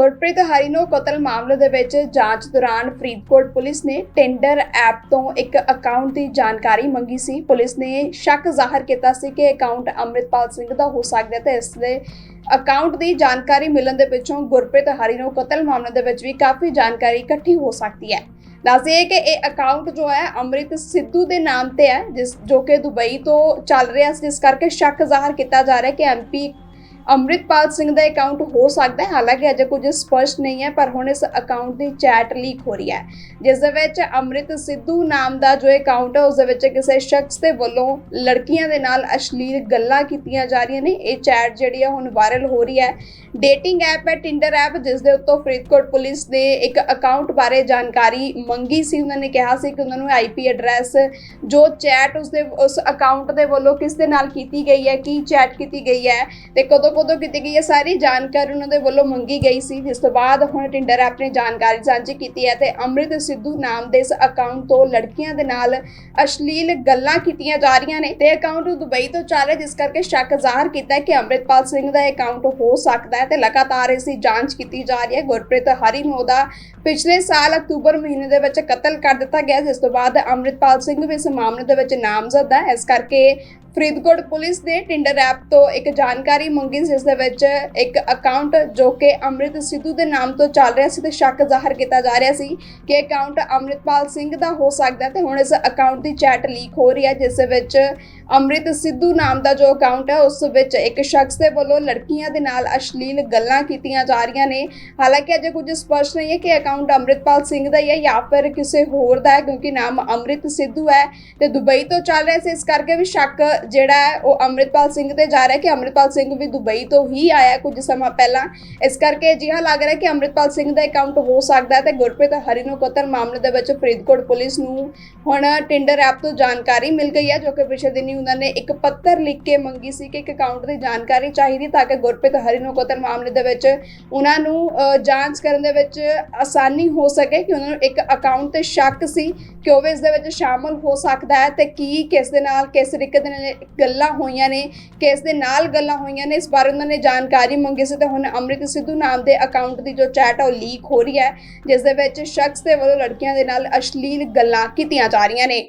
ਗੁਰਪ੍ਰੀਤ ਹਰੀ ਨੂੰ ਕਤਲ ਮਾਮਲੇ ਦੇ ਵਿੱਚ ਜਾਂਚ ਦੌਰਾਨ ਫਰੀਦਕੋਟ ਪੁਲਿਸ ਨੇ ਟੈਂਡਰ ਐਪ ਤੋਂ ਇੱਕ ਅਕਾਊਂਟ ਦੀ ਜਾਣਕਾਰੀ ਮੰਗੀ ਸੀ। ਪੁਲਿਸ ਨੇ ਸ਼ੱਕ ਜ਼ਾਹਰ ਕੀਤਾ ਸੀ ਕਿ ਅਕਾਊਂਟ ਅੰਮ੍ਰਿਤਪਾਲ ਸਿੰਘ ਦਾ ਹੋ ਸਕਦਾ ਹੈ ਤੇ ਇਸ ਦੇ ਅਕਾਊਂਟ ਦੀ ਜਾਣਕਾਰੀ ਮਿਲਣ ਦੇ ਪਿੱਛੋਂ ਗੁਰਪ੍ਰੀਤ ਹਰੀ ਨੂੰ ਕਤਲ ਮਾਮਲੇ ਦੇ ਵਿੱਚ ਵੀ ਕਾਫੀ ਜਾਣਕਾਰੀ ਇਕੱਠੀ ਹੋ ਸਕਦੀ ਹੈ। ਦੱਸਦੇ ਕਿ ਇਹ ਅਕਾਊਂਟ ਜੋ ਹੈ ਅੰਮ੍ਰਿਤ ਸਿੱਧੂ ਦੇ ਨਾਮ ਤੇ ਹੈ, ਜਿਸ ਜੋ ਕਿ ਦੁਬਈ ਤੋਂ ਚੱਲ ਰਿਹਾ ਸੀ। ਜਿਸ ਕਰਕੇ ਸ਼ੱਕ ਜ਼ਾਹਰ ਕੀਤਾ ਜਾ ਰਿਹਾ ਕਿ ਐਮਪੀ ਅੰਮ੍ਰਿਤਪਾਲ ਸਿੰਘ ਦਾ ਅਕਾਊਂਟ ਹੋ ਸਕਦਾ ਹੈ, ਹਾਲਾਂਕਿ ਅਜੇ ਕੁਝ ਸਪਸ਼ਟ ਨਹੀਂ ਹੈ, ਪਰ ਹੁਣ ਇਸ ਅਕਾਊਂਟ ਦੀ ਚੈਟ ਲੀਕ ਹੋ ਰਹੀ ਹੈ। ਜਿਸ ਦੇ ਵਿੱਚ ਅੰਮ੍ਰਿਤ ਸਿੱਧੂ ਨਾਮ ਦਾ ਜੋ ਅਕਾਊਂਟ ਹੈ, ਉਸ ਦੇ ਵਿੱਚ ਕਿਸੇ ਸ਼ਖਸ ਦੇ ਵੱਲੋਂ ਲੜਕੀਆਂ ਦੇ ਨਾਲ ਅਸ਼ਲੀਲ ਗੱਲਾਂ ਕੀਤੀਆਂ ਜਾ ਰਹੀਆਂ ਨੇ। ਇਹ ਚੈਟ ਜਿਹੜੀ ਹੈ ਹੁਣ ਵਾਇਰਲ ਹੋ ਰਹੀ ਹੈ। ਡੇਟਿੰਗ ਐਪ ਹੈ ਟਿੰਡਰ ਐਪ ਜਿਸ ਦੇ ਉੱਤੋਂ ਫਰੀਦਕੋਟ ਪੁਲਿਸ ਨੇ ਇੱਕ ਅਕਾਊਂਟ ਬਾਰੇ ਜਾਣਕਾਰੀ ਮੰਗੀ ਸੀ। ਉਹਨਾਂ ਨੇ ਕਿਹਾ ਸੀ ਕਿ ਉਹਨਾਂ ਨੂੰ ਆਈਪੀ ਐਡਰੈਸ ਜੋ ਚੈਟ ਉਸ ਦੇ, ਉਸ ਅਕਾਊਂਟ ਦੇ ਵੱਲੋਂ ਕਿਸ ਦੇ ਨਾਲ ਕੀਤੀ ਗਈ ਹੈ, ਕੀ ਚੈਟ ਕੀਤੀ ਗਈ ਹੈ ਤੇ ਕਦੋਂ ਕਦੋਂ ਕੀਤੀ ਗਈ ਹੈ, ਸਾਰੀ ਜਾਣਕਾਰੀ ਉਹਨਾਂ ਦੇ ਵੱਲੋਂ ਮੰਗੀ ਗਈ ਸੀ। ਜਿਸ ਤੋਂ ਬਾਅਦ ਹੁਣ ਟਿੰਡਰ ਐਪ ਨੇ ਜਾਣਕਾਰੀ ਸਾਂਝੀ ਕੀਤੀ ਹੈ ਤੇ ਅੰਮ੍ਰਿਤ ਸਿੱਧੂ ਨਾਮ ਦੇ ਇਸ ਅਕਾਊਂਟ ਤੋਂ ਲੜਕੀਆਂ ਦੇ ਨਾਲ ਅਸ਼ਲੀਲ ਗੱਲਾਂ ਕੀਤੀਆਂ ਜਾ ਰਹੀਆਂ ਨੇ ਤੇ ਅਕਾਊਂਟ ਦੁਬਈ ਤੋਂ ਚੱਲ ਰਿਹਾ, ਜਿਸ ਕਰਕੇ ਸ਼ੱਕ ਜ਼ਾਹਰ ਕੀਤਾ ਕਿ ਅੰਮ੍ਰਿਤਪਾਲ ਸਿੰਘ ਦਾ ਅਕਾਊਂਟ ਹੋ ਸਕਦਾ ਹੈ ਤੇ ਲਗਾਤਾਰ ਇਸ ਦੀ ਜਾਂਚ ਕੀਤੀ ਜਾ ਰਹੀ ਹੈ। ਗੁਰਪ੍ਰੀਤ ਹਰੀ ਨੂੰ ਉਹਦਾ ਪਿਛਲੇ ਸਾਲ ਅਕਤੂਬਰ ਮਹੀਨੇ ਦੇ ਵਿੱਚ ਕਤਲ ਕਰ ਦਿੱਤਾ ਗਿਆ, ਜਿਸ ਤੋਂ ਬਾਅਦ ਅੰਮ੍ਰਿਤਪਾਲ ਸਿੰਘ ਵੀ ਇਸ ਮਾਮਲੇ ਦੇ ਵਿੱਚ ਨਾਮਜ਼ਦ ਹੈ। ਇਸ ਕਰਕੇ ਫਰੀਦਕੋਟ ਪੁਲਿਸ ਨੇ ਟਿੰਡਰ ਐਪ ਤੋਂ ਇੱਕ ਜਾਣਕਾਰੀ ਮੰਗੀ, ਜਿਸ ਦੇ ਵਿੱਚ ਇੱਕ ਅਕਾਊਂਟ ਜੋ ਕਿ ਅੰਮ੍ਰਿਤ ਸਿੱਧੂ ਦੇ ਨਾਮ ਤੋਂ ਚੱਲ ਰਿਹਾ ਸੀ ਤੇ ਸ਼ੱਕ ਜ਼ਾਹਰ ਕੀਤਾ ਜਾ ਰਿਹਾ ਸੀ ਕਿ ਅਕਾਊਂਟ ਅੰਮ੍ਰਿਤਪਾਲ ਸਿੰਘ ਦਾ ਹੋ ਸਕਦਾ ਹੈ ਤੇ ਹੁਣ ਇਸ ਅਕਾਊਂਟ ਦੀ ਚੈਟ ਲੀਕ ਹੋ ਰਹੀ ਹੈ, ਜਿਸ ਦੇ ਵਿੱਚ ਅੰਮ੍ਰਿਤ ਸਿੱਧੂ ਨਾਮ ਦਾ ਜੋ ਅਕਾਊਂਟ ਹੈ, ਉਸ ਵਿੱਚ ਇੱਕ ਸ਼ਖਸ ਦੇ ਵੱਲੋਂ ਲੜਕੀਆਂ ਦੇ ਨਾਲ ਅਸ਼ਲੀਲ ਗੱਲਾਂ ਕੀਤੀਆਂ ਜਾ ਰਹੀਆਂ ਨੇ। ਹਾਲਾਂਕਿ ਅਜੇ ਕੁਝ ਸਪਸ਼ਟ ਨਹੀਂ ਹੈ ਕਿ ਅਕਾਊਂਟ ਅੰਮ੍ਰਿਤਪਾਲ ਸਿੰਘ ਦਾ ਹੀ ਹੈ ਜਾਂ ਫਿਰ ਕਿਸੇ ਹੋਰ ਦਾ ਹੈ, ਕਿਉਂਕਿ ਨਾਮ ਅੰਮ੍ਰਿਤ ਸਿੱਧੂ ਹੈ ਤੇ ਦੁਬਈ ਤੋਂ ਚੱਲ ਰਿਹਾ ਸੀ। ਇਸ ਕਰਕੇ ਵੀ ਸ਼ੱਕ ਜਿਹੜਾ ਹੈ ਉਹ ਅੰਮ੍ਰਿਤਪਾਲ ਸਿੰਘ ਤੇ ਜਾ ਰਿਹਾ ਕਿ ਅੰਮ੍ਰਿਤਪਾਲ ਸਿੰਘ ਵੀ ਦੁਬਈ ਤੋਂ ਹੀ ਆਇਆ ਕੁਝ ਸਮਾਂ ਪਹਿਲਾਂ। ਇਸ ਕਰਕੇ ਅਜਿਹਾ ਲੱਗ ਰਿਹਾ ਕਿ ਅੰਮ੍ਰਿਤਪਾਲ ਸਿੰਘ ਦਾ ਅਕਾਊਂਟ ਹੋ ਸਕਦਾ ਹੈ ਤੇ ਗੁਰਪ੍ਰੀਤ ਹਰੀ ਮਾਮਲੇ ਦੇ ਵਿੱਚ ਫਰੀਦਕੋਟ ਪੁਲਿਸ ਨੂੰ ਹੁਣ ਟਿੰਡਰ ਐਪ ਤੋਂ ਜਾਣਕਾਰੀ ਮਿਲ ਗਈ ਹੈ ਜੋ ਕਿ ਪਿਛਲੇ ਦਿਨੀ ਉਹਨਾਂ ਨੇ ਇੱਕ ਪੱਤਰ ਲਿਖ ਕੇ ਮੰਗੀ ਸੀ ਕਿ ਇੱਕ ਅਕਾਊਂਟ ਦੀ ਜਾਣਕਾਰੀ ਚਾਹੀਦੀ ਤਾਂ ਕਿ ਗੁਰਪ੍ਰੀਤ ਹਰੀ ਮਾਮਲੇ ਦੇ ਵਿੱਚ ਉਹਨਾਂ ਨੂੰ ਅ, ਜਾਂਚ ਕਰਨ ਦੇ ਵਿੱਚ ਆਸਾਨੀ ਹੋ ਸਕੇ ਕਿ ਉਹਨਾਂ ਨੂੰ ਇੱਕ ਅਕਾਊਂਟ ਤੇ ਸ਼ੱਕ ਸੀ ਕਿ ਉਹ ਵੀ ਇਸ ਦੇ ਵਿੱਚ ਸ਼ਾਮਲ ਹੋ ਸਕਦਾ ਹੈ ਤੇ ਕੀ ਕਿਸ ਦੇ ਨਾਲ ਕਿਸ ਤਰੀਕੇ ਦੇ ਨਾਲ ਗੱਲਾਂ ਹੋਈਆਂ ਨੇ ਕਿਸ ਦੇ ਨਾਲ ਗੱਲਾਂ ਹੋਈਆਂ ਨੇ, ਇਸ ਬਾਰੇ ਉਹਨਾਂ ਨੇ ਜਾਣਕਾਰੀ ਮੰਗੀ ਸੀ ਤੇ ਹੁਣ ਅੰਮ੍ਰਿਤ ਸਿੱਧੂ ਨਾਮ ਦੇ ਅਕਾਊਂਟ ਦੀ ਜੋ ਚੈਟ ਹੈ ਉਹ ਲੀਕ ਹੋ ਰਹੀ ਹੈ, ਜਿਸ ਦੇ ਵਿੱਚ ਸ਼ਖਸ ਦੇ ਵੱਲੋਂ ਲੜਕੀਆਂ ਦੇ ਨਾਲ ਅਸ਼ਲੀਲ ਗੱਲਾਂ ਕੀਤੀਆਂ ਜਾ ਰਹੀਆਂ ਨੇ।